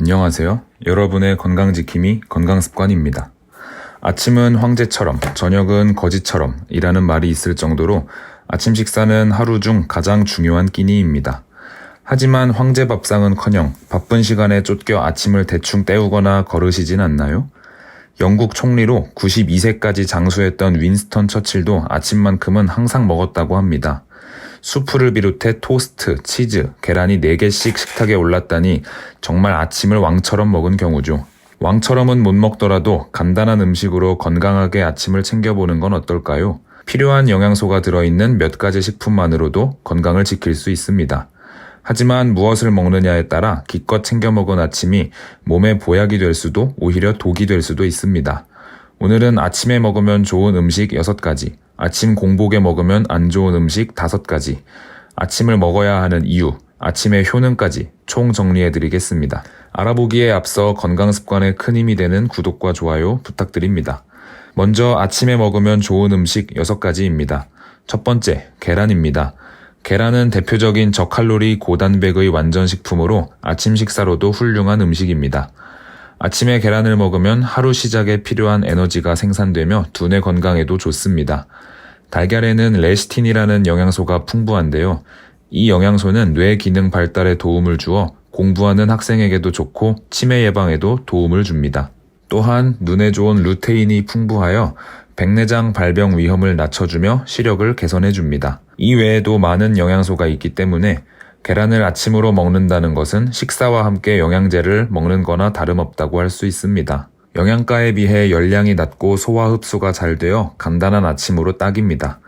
안녕하세요. 여러분의 건강지킴이 건강습관입니다. 아침은 황제처럼, 저녁은 거지처럼 이라는 말이 있을 정도로 아침 식사는 하루 중 가장 중요한 끼니입니다. 하지만 황제 밥상은 커녕 바쁜 시간에 쫓겨 아침을 대충 때우거나 거르시진 않나요? 영국 총리로 92세까지 장수했던 윈스턴 처칠도 아침만큼은 항상 먹었다고 합니다. 수프를 비롯해 토스트, 치즈, 계란이 4개씩 식탁에 올랐다니 정말 아침을 왕처럼 먹은 경우죠. 왕처럼은 못 먹더라도 간단한 음식으로 건강하게 아침을 챙겨보는 건 어떨까요? 필요한 영양소가 들어있는 몇 가지 식품만으로도 건강을 지킬 수 있습니다. 하지만 무엇을 먹느냐에 따라 기껏 챙겨 먹은 아침이 몸에 보약이 될 수도 오히려 독이 될 수도 있습니다. 오늘은 아침에 먹으면 좋은 음식 6가지, 아침 공복에 먹으면 안 좋은 음식 5가지, 아침을 먹어야 하는 이유, 아침의 효능까지 총 정리해 드리겠습니다. 알아보기에 앞서 건강 습관에 큰 힘이 되는 구독과 좋아요 부탁드립니다. 먼저 아침에 먹으면 좋은 음식 6가지입니다. 첫 번째, 계란입니다. 계란은 대표적인 저칼로리 고단백의 완전 식품으로 아침 식사로도 훌륭한 음식입니다. 아침에 계란을 먹으면 하루 시작에 필요한 에너지가 생산되며 두뇌 건강에도 좋습니다. 달걀에는 레시틴이라는 영양소가 풍부한데요. 이 영양소는 뇌 기능 발달에 도움을 주어 공부하는 학생에게도 좋고 치매 예방에도 도움을 줍니다. 또한 눈에 좋은 루테인이 풍부하여 백내장 발병 위험을 낮춰주며 시력을 개선해 줍니다. 이 외에도 많은 영양소가 있기 때문에 계란을 아침으로 먹는다는 것은 식사와 함께 영양제를 먹는 거나 다름없다고 할 수 있습니다. 영양가에 비해 열량이 낮고 소화 흡수가 잘 되어 간단한 아침으로 딱입니다.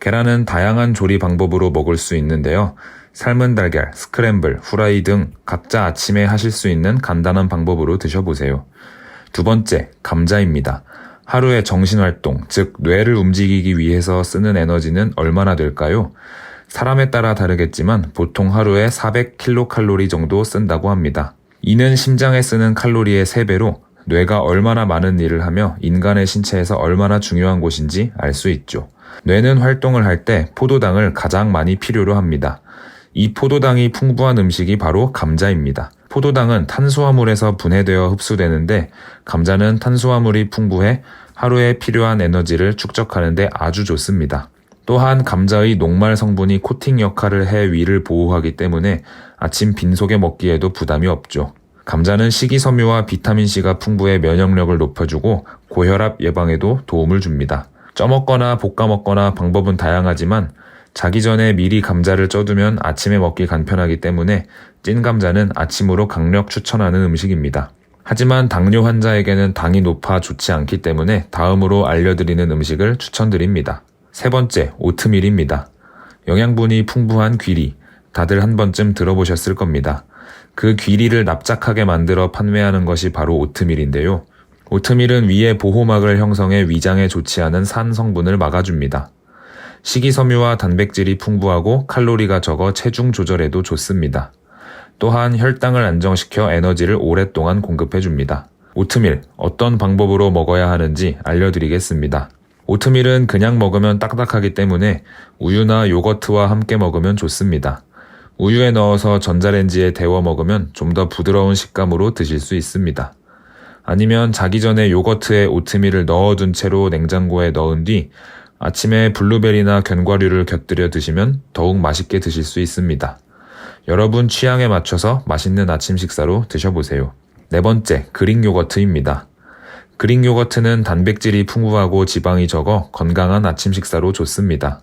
계란은 다양한 조리 방법으로 먹을 수 있는데요. 삶은 달걀, 스크램블, 후라이 등 각자 아침에 하실 수 있는 간단한 방법으로 드셔보세요. 두 번째, 감자입니다. 하루의 정신활동, 즉, 뇌를 움직이기 위해서 쓰는 에너지는 얼마나 될까요? 사람에 따라 다르겠지만 보통 하루에 400킬로칼로리 정도 쓴다고 합니다. 이는 심장에 쓰는 칼로리의 3배로 뇌가 얼마나 많은 일을 하며 인간의 신체에서 얼마나 중요한 곳인지 알 수 있죠. 뇌는 활동을 할 때 포도당을 가장 많이 필요로 합니다. 이 포도당이 풍부한 음식이 바로 감자입니다. 포도당은 탄수화물에서 분해되어 흡수되는데 감자는 탄수화물이 풍부해 하루에 필요한 에너지를 축적하는데 아주 좋습니다. 또한 감자의 녹말 성분이 코팅 역할을 해 위를 보호하기 때문에 아침 빈속에 먹기에도 부담이 없죠. 감자는 식이섬유와 비타민C가 풍부해 면역력을 높여주고 고혈압 예방에도 도움을 줍니다. 쪄먹거나 볶아 먹거나 방법은 다양하지만 자기 전에 미리 감자를 쪄두면 아침에 먹기 간편하기 때문에 찐 감자는 아침으로 강력 추천하는 음식입니다. 하지만 당뇨 환자에게는 당이 높아 좋지 않기 때문에 다음으로 알려드리는 음식을 추천드립니다. 세 번째, 오트밀입니다. 영양분이 풍부한 귀리. 다들 한 번쯤 들어보셨을 겁니다. 그 귀리를 납작하게 만들어 판매하는 것이 바로 오트밀인데요. 오트밀은 위에 보호막을 형성해 위장에 좋지 않은 산 성분을 막아줍니다. 식이섬유와 단백질이 풍부하고 칼로리가 적어 체중 조절에도 좋습니다. 또한 혈당을 안정시켜 에너지를 오랫동안 공급해줍니다. 오트밀, 어떤 방법으로 먹어야 하는지 알려드리겠습니다. 오트밀은 그냥 먹으면 딱딱하기 때문에 우유나 요거트와 함께 먹으면 좋습니다. 우유에 넣어서 전자레인지에 데워 먹으면 좀 더 부드러운 식감으로 드실 수 있습니다. 아니면 자기 전에 요거트에 오트밀을 넣어둔 채로 냉장고에 넣은 뒤 아침에 블루베리나 견과류를 곁들여 드시면 더욱 맛있게 드실 수 있습니다. 여러분 취향에 맞춰서 맛있는 아침 식사로 드셔보세요. 네 번째, 그릭 요거트입니다. 그릭 요거트는 단백질이 풍부하고 지방이 적어 건강한 아침 식사로 좋습니다.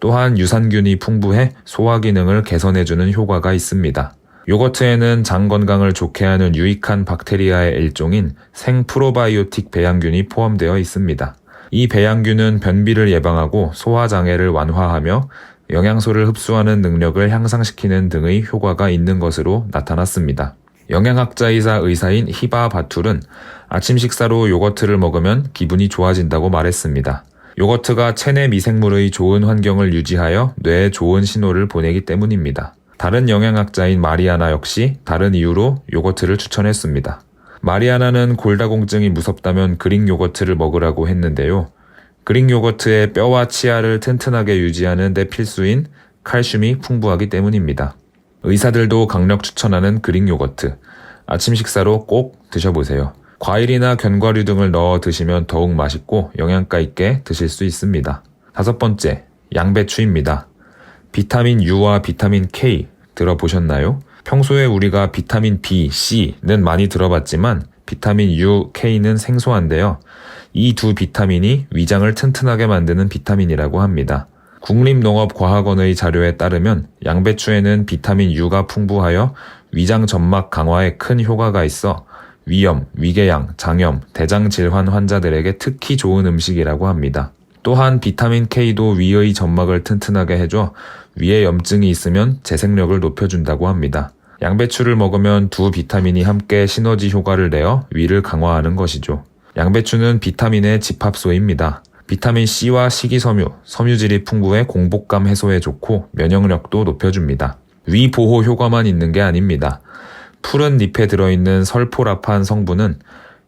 또한 유산균이 풍부해 소화 기능을 개선해주는 효과가 있습니다. 요거트에는 장 건강을 좋게 하는 유익한 박테리아의 일종인 생 프로바이오틱 배양균이 포함되어 있습니다. 이 배양균은 변비를 예방하고 소화 장애를 완화하며 영양소를 흡수하는 능력을 향상시키는 등의 효과가 있는 것으로 나타났습니다. 영양학자이사 의사인 히바 바툴은 아침 식사로 요거트를 먹으면 기분이 좋아진다고 말했습니다. 요거트가 체내 미생물의 좋은 환경을 유지하여 뇌에 좋은 신호를 보내기 때문입니다. 다른 영양학자인 마리아나 역시 다른 이유로 요거트를 추천했습니다. 마리아나는 골다공증이 무섭다면 그릭 요거트를 먹으라고 했는데요. 그릭 요거트의 뼈와 치아를 튼튼하게 유지하는 데 필수인 칼슘이 풍부하기 때문입니다. 의사들도 강력 추천하는 그릭 요거트. 아침 식사로 꼭 드셔보세요. 과일이나 견과류 등을 넣어 드시면 더욱 맛있고 영양가 있게 드실 수 있습니다. 다섯 번째, 양배추입니다. 비타민 U와 비타민 K 들어보셨나요? 평소에 우리가 비타민 B, C는 많이 들어봤지만 비타민 U, K는 생소한데요. 이 두 비타민이 위장을 튼튼하게 만드는 비타민이라고 합니다. 국립농업과학원의 자료에 따르면 양배추에는 비타민 U가 풍부하여 위장 점막 강화에 큰 효과가 있어 위염, 위궤양, 장염, 대장 질환 환자들에게 특히 좋은 음식이라고 합니다. 또한 비타민 K도 위의 점막을 튼튼하게 해줘 위에 염증이 있으면 재생력을 높여준다고 합니다. 양배추를 먹으면 두 비타민이 함께 시너지 효과를 내어 위를 강화하는 것이죠. 양배추는 비타민의 집합소입니다. 비타민 C와 식이섬유, 섬유질이 풍부해 공복감 해소에 좋고 면역력도 높여줍니다. 위 보호 효과만 있는 게 아닙니다. 푸른 잎에 들어있는 설포라판 성분은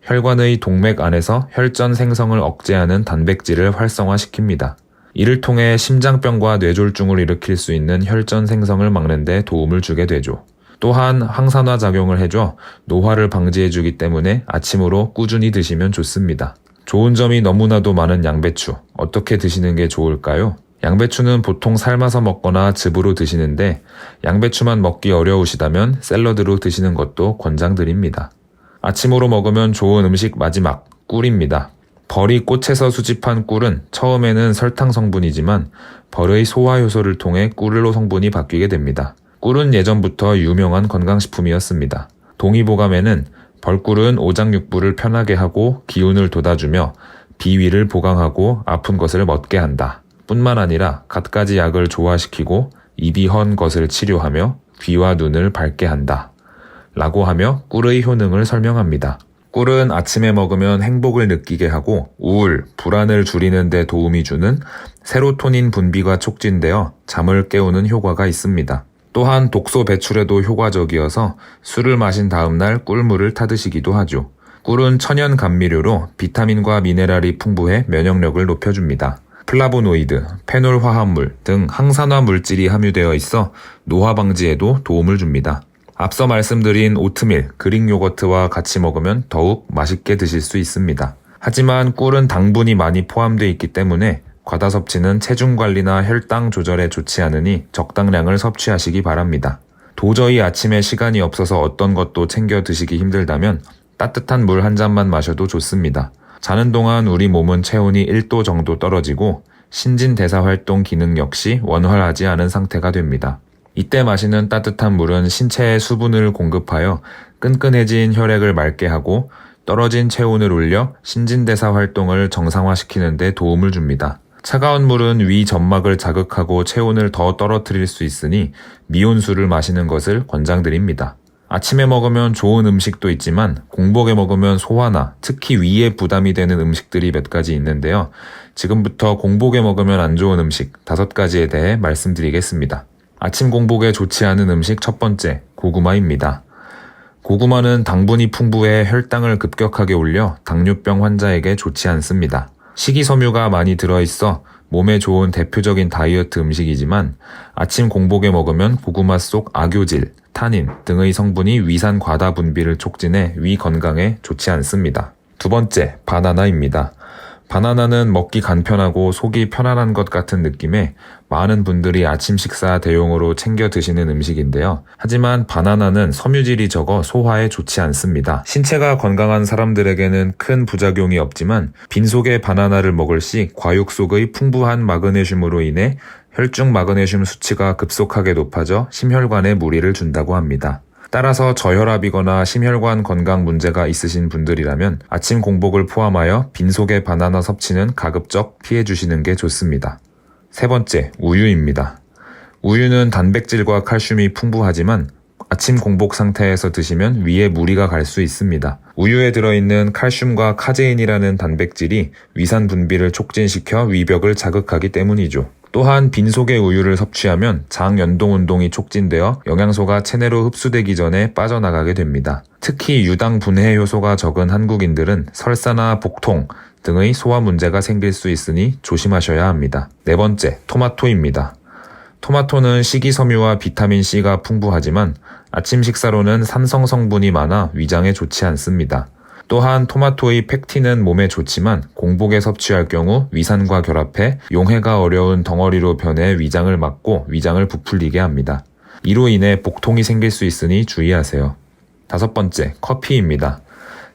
혈관의 동맥 안에서 혈전 생성을 억제하는 단백질을 활성화시킵니다. 이를 통해 심장병과 뇌졸중을 일으킬 수 있는 혈전 생성을 막는 데 도움을 주게 되죠. 또한 항산화 작용을 해줘 노화를 방지해주기 때문에 아침으로 꾸준히 드시면 좋습니다. 좋은 점이 너무나도 많은 양배추. 어떻게 드시는 게 좋을까요? 양배추는 보통 삶아서 먹거나 즙으로 드시는데 양배추만 먹기 어려우시다면 샐러드로 드시는 것도 권장드립니다. 아침으로 먹으면 좋은 음식 마지막 꿀입니다. 벌이 꽃에서 수집한 꿀은 처음에는 설탕 성분이지만 벌의 소화 효소를 통해 꿀로 성분이 바뀌게 됩니다. 꿀은 예전부터 유명한 건강식품이었습니다. 동의보감에는 벌꿀은 오장육부를 편하게 하고 기운을 돋아주며 비위를 보강하고 아픈 것을 멎게 한다. 뿐만 아니라 갖가지 약을 조화시키고 입이 헌 것을 치료하며 귀와 눈을 밝게 한다. 라고 하며 꿀의 효능을 설명합니다. 꿀은 아침에 먹으면 행복을 느끼게 하고 우울, 불안을 줄이는 데 도움이 주는 세로토닌 분비가 촉진되어 잠을 깨우는 효과가 있습니다. 또한 독소 배출에도 효과적이어서 술을 마신 다음날 꿀물을 타드시기도 하죠. 꿀은 천연 감미료로 비타민과 미네랄이 풍부해 면역력을 높여줍니다. 플라보노이드, 페놀 화합물 등 항산화 물질이 함유되어 있어 노화 방지에도 도움을 줍니다. 앞서 말씀드린 오트밀, 그릭 요거트와 같이 먹으면 더욱 맛있게 드실 수 있습니다. 하지만 꿀은 당분이 많이 포함되어 있기 때문에 과다 섭취는 체중 관리나 혈당 조절에 좋지 않으니 적당량을 섭취하시기 바랍니다. 도저히 아침에 시간이 없어서 어떤 것도 챙겨 드시기 힘들다면 따뜻한 물 한 잔만 마셔도 좋습니다. 자는 동안 우리 몸은 체온이 1도 정도 떨어지고 신진 대사 활동 기능 역시 원활하지 않은 상태가 됩니다. 이때 마시는 따뜻한 물은 신체에 수분을 공급하여 끈끈해진 혈액을 맑게 하고 떨어진 체온을 올려 신진대사 활동을 정상화시키는 데 도움을 줍니다. 차가운 물은 위 점막을 자극하고 체온을 더 떨어뜨릴 수 있으니 미온수를 마시는 것을 권장드립니다. 아침에 먹으면 좋은 음식도 있지만 공복에 먹으면 소화나 특히 위에 부담이 되는 음식들이 몇 가지 있는데요. 지금부터 공복에 먹으면 안 좋은 음식 다섯 가지에 대해 말씀드리겠습니다. 아침 공복에 좋지 않은 음식 첫 번째, 고구마입니다. 고구마는 당분이 풍부해 혈당을 급격하게 올려 당뇨병 환자에게 좋지 않습니다. 식이섬유가 많이 들어있어 몸에 좋은 대표적인 다이어트 음식이지만 아침 공복에 먹으면 고구마 속 악효질, 타닌 등의 성분이 위산 과다 분비를 촉진해 위 건강에 좋지 않습니다. 두 번째, 바나나입니다. 바나나는 먹기 간편하고 속이 편안한 것 같은 느낌에 많은 분들이 아침 식사 대용으로 챙겨 드시는 음식인데요. 하지만 바나나는 섬유질이 적어 소화에 좋지 않습니다. 신체가 건강한 사람들에게는 큰 부작용이 없지만 빈속에 바나나를 먹을 시 과육 속의 풍부한 마그네슘으로 인해 혈중 마그네슘 수치가 급속하게 높아져 심혈관에 무리를 준다고 합니다. 따라서 저혈압이거나 심혈관 건강 문제가 있으신 분들이라면 아침 공복을 포함하여 빈속의 바나나 섭취는 가급적 피해 주시는 게 좋습니다. 세 번째, 우유입니다. 우유는 단백질과 칼슘이 풍부하지만 아침 공복 상태에서 드시면 위에 무리가 갈 수 있습니다. 우유에 들어있는 칼슘과 카제인이라는 단백질이 위산 분비를 촉진시켜 위벽을 자극하기 때문이죠. 또한 빈속의 우유를 섭취하면 장 연동 운동이 촉진되어 영양소가 체내로 흡수되기 전에 빠져나가게 됩니다. 특히 유당 분해 효소가 적은 한국인들은 설사나 복통 등의 소화 문제가 생길 수 있으니 조심하셔야 합니다. 네 번째, 토마토입니다. 토마토는 식이섬유와 비타민C가 풍부하지만 아침 식사로는 산성 성분이 많아 위장에 좋지 않습니다. 또한 토마토의 팩틴은 몸에 좋지만 공복에 섭취할 경우 위산과 결합해 용해가 어려운 덩어리로 변해 위장을 막고 위장을 부풀리게 합니다. 이로 인해 복통이 생길 수 있으니 주의하세요. 다섯 번째, 커피입니다.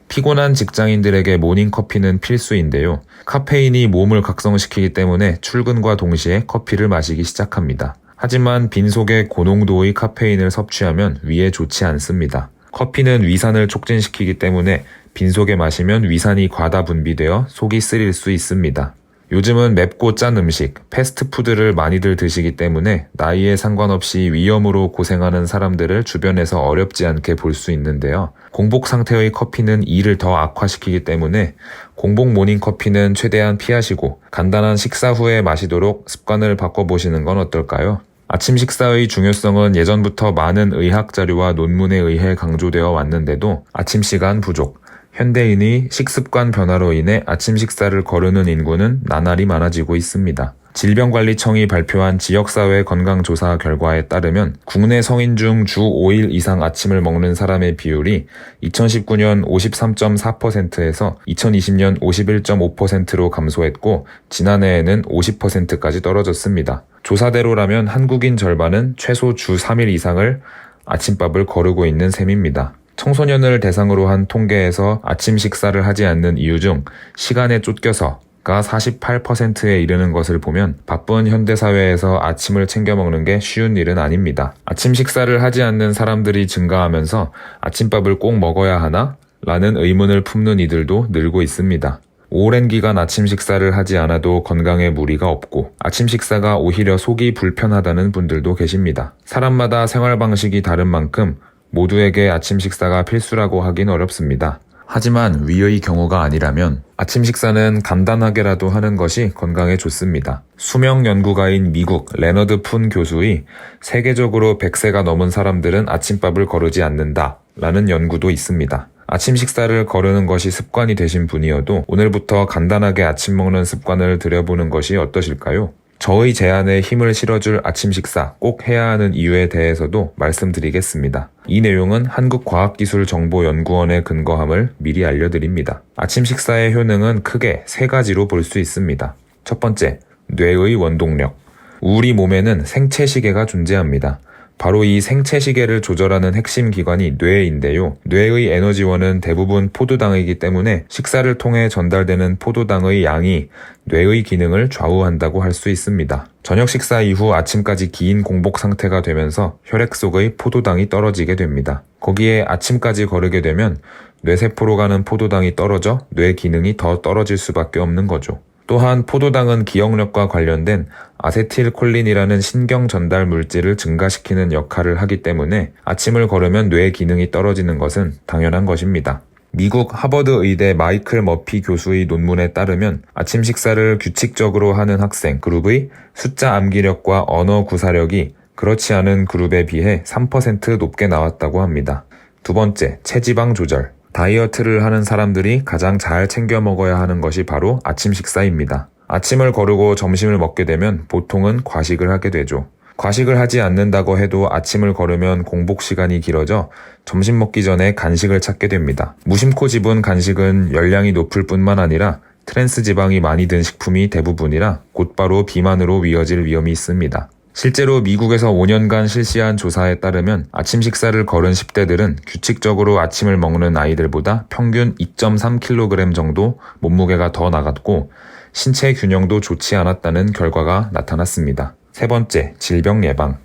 피곤한 직장인들에게 모닝커피는 필수인데요. 카페인이 몸을 각성시키기 때문에 출근과 동시에 커피를 마시기 시작합니다. 하지만 빈속에 고농도의 카페인을 섭취하면 위에 좋지 않습니다. 커피는 위산을 촉진시키기 때문에 빈속에 마시면 위산이 과다 분비되어 속이 쓰릴 수 있습니다. 요즘은 맵고 짠 음식, 패스트푸드를 많이들 드시기 때문에 나이에 상관없이 위염으로 고생하는 사람들을 주변에서 어렵지 않게 볼 수 있는데요. 공복 상태의 커피는 이를 더 악화시키기 때문에 공복 모닝 커피는 최대한 피하시고 간단한 식사 후에 마시도록 습관을 바꿔보시는 건 어떨까요? 아침 식사의 중요성은 예전부터 많은 의학 자료와 논문에 의해 강조되어 왔는데도 아침 시간 부족, 현대인이 식습관 변화로 인해 아침 식사를 거르는 인구는 나날이 많아지고 있습니다. 질병관리청이 발표한 지역사회 건강조사 결과에 따르면 국내 성인 중 주 5일 이상 아침을 먹는 사람의 비율이 2019년 53.4%에서 2020년 51.5%로 감소했고 지난해에는 50%까지 떨어졌습니다. 조사대로라면 한국인 절반은 최소 주 3일 이상을 아침밥을 거르고 있는 셈입니다. 청소년을 대상으로 한 통계에서 아침 식사를 하지 않는 이유 중 시간에 쫓겨서 가 48%에 이르는 것을 보면 바쁜 현대사회에서 아침을 챙겨 먹는 게 쉬운 일은 아닙니다. 아침 식사를 하지 않는 사람들이 증가하면서 아침밥을 꼭 먹어야 하나? 라는 의문을 품는 이들도 늘고 있습니다. 오랜 기간 아침 식사를 하지 않아도 건강에 무리가 없고 아침 식사가 오히려 속이 불편하다는 분들도 계십니다. 사람마다 생활 방식이 다른 만큼 모두에게 아침 식사가 필수라고 하긴 어렵습니다. 하지만 위의 경우가 아니라면 아침 식사는 간단하게라도 하는 것이 건강에 좋습니다. 수명 연구가인 미국 레너드 푼 교수의 세계적으로 100세가 넘은 사람들은 아침밥을 거르지 않는다 라는 연구도 있습니다. 아침 식사를 거르는 것이 습관이 되신 분이어도 오늘부터 간단하게 아침 먹는 습관을 들여보는 것이 어떠실까요? 저의 제안에 힘을 실어줄 아침 식사 꼭 해야 하는 이유에 대해서도 말씀드리겠습니다. 이 내용은 한국과학기술정보연구원의 근거함을 미리 알려드립니다. 아침 식사의 효능은 크게 세 가지로 볼 수 있습니다. 첫 번째, 뇌의 원동력. 우리 몸에는 생체 시계가 존재합니다. 바로 이 생체 시계를 조절하는 핵심 기관이 뇌인데요. 뇌의 에너지원은 대부분 포도당이기 때문에 식사를 통해 전달되는 포도당의 양이 뇌의 기능을 좌우한다고 할 수 있습니다. 저녁 식사 이후 아침까지 긴 공복 상태가 되면서 혈액 속의 포도당이 떨어지게 됩니다. 거기에 아침까지 거르게 되면 뇌세포로 가는 포도당이 떨어져 뇌 기능이 더 떨어질 수밖에 없는 거죠. 또한 포도당은 기억력과 관련된 아세틸콜린이라는 신경 전달 물질을 증가시키는 역할을 하기 때문에 아침을 거르면 뇌 기능이 떨어지는 것은 당연한 것입니다. 미국 하버드 의대 마이클 머피 교수의 논문에 따르면 아침 식사를 규칙적으로 하는 학생 그룹의 숫자 암기력과 언어 구사력이 그렇지 않은 그룹에 비해 3% 높게 나왔다고 합니다. 두 번째, 체지방 조절. 다이어트를 하는 사람들이 가장 잘 챙겨 먹어야 하는 것이 바로 아침 식사입니다. 아침을 거르고 점심을 먹게 되면 보통은 과식을 하게 되죠. 과식을 하지 않는다고 해도 아침을 거르면 공복 시간이 길어져 점심 먹기 전에 간식을 찾게 됩니다. 무심코 집은 간식은 열량이 높을 뿐만 아니라 트랜스 지방이 많이 든 식품이 대부분이라 곧바로 비만으로 이어질 위험이 있습니다. 실제로 미국에서 5년간 실시한 조사에 따르면 아침 식사를 거른 10대들은 규칙적으로 아침을 먹는 아이들보다 평균 2.3kg 정도 몸무게가 더 나갔고 신체 균형도 좋지 않았다는 결과가 나타났습니다. 세 번째, 질병 예방.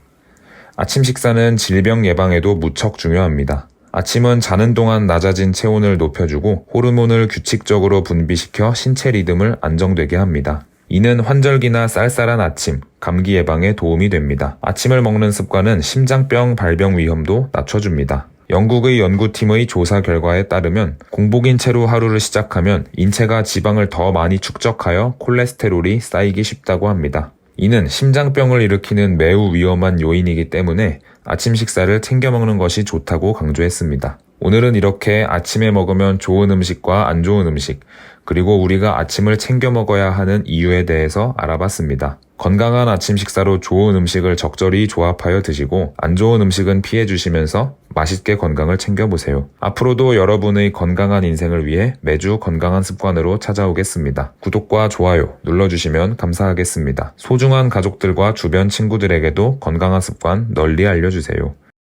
아침 식사는 질병 예방에도 무척 중요합니다. 아침은 자는 동안 낮아진 체온을 높여주고 호르몬을 규칙적으로 분비시켜 신체 리듬을 안정되게 합니다. 이는 환절기나 쌀쌀한 아침, 감기 예방에 도움이 됩니다. 아침을 먹는 습관은 심장병 발병 위험도 낮춰줍니다. 영국의 연구팀의 조사 결과에 따르면 공복인 채로 하루를 시작하면 인체가 지방을 더 많이 축적하여 콜레스테롤이 쌓이기 쉽다고 합니다. 이는 심장병을 일으키는 매우 위험한 요인이기 때문에 아침 식사를 챙겨 먹는 것이 좋다고 강조했습니다. 오늘은 이렇게 아침에 먹으면 좋은 음식과 안 좋은 음식, 그리고 우리가 아침을 챙겨 먹어야 하는 이유에 대해서 알아봤습니다. 건강한 아침 식사로 좋은 음식을 적절히 조합하여 드시고 안 좋은 음식은 피해 주시면서 맛있게 건강을 챙겨보세요. 앞으로도 여러분의 건강한 인생을 위해 매주 건강한 습관으로 찾아오겠습니다. 구독과 좋아요 눌러주시면 감사하겠습니다. 소중한 가족들과 주변 친구들에게도 건강한 습관 널리 알려주세요.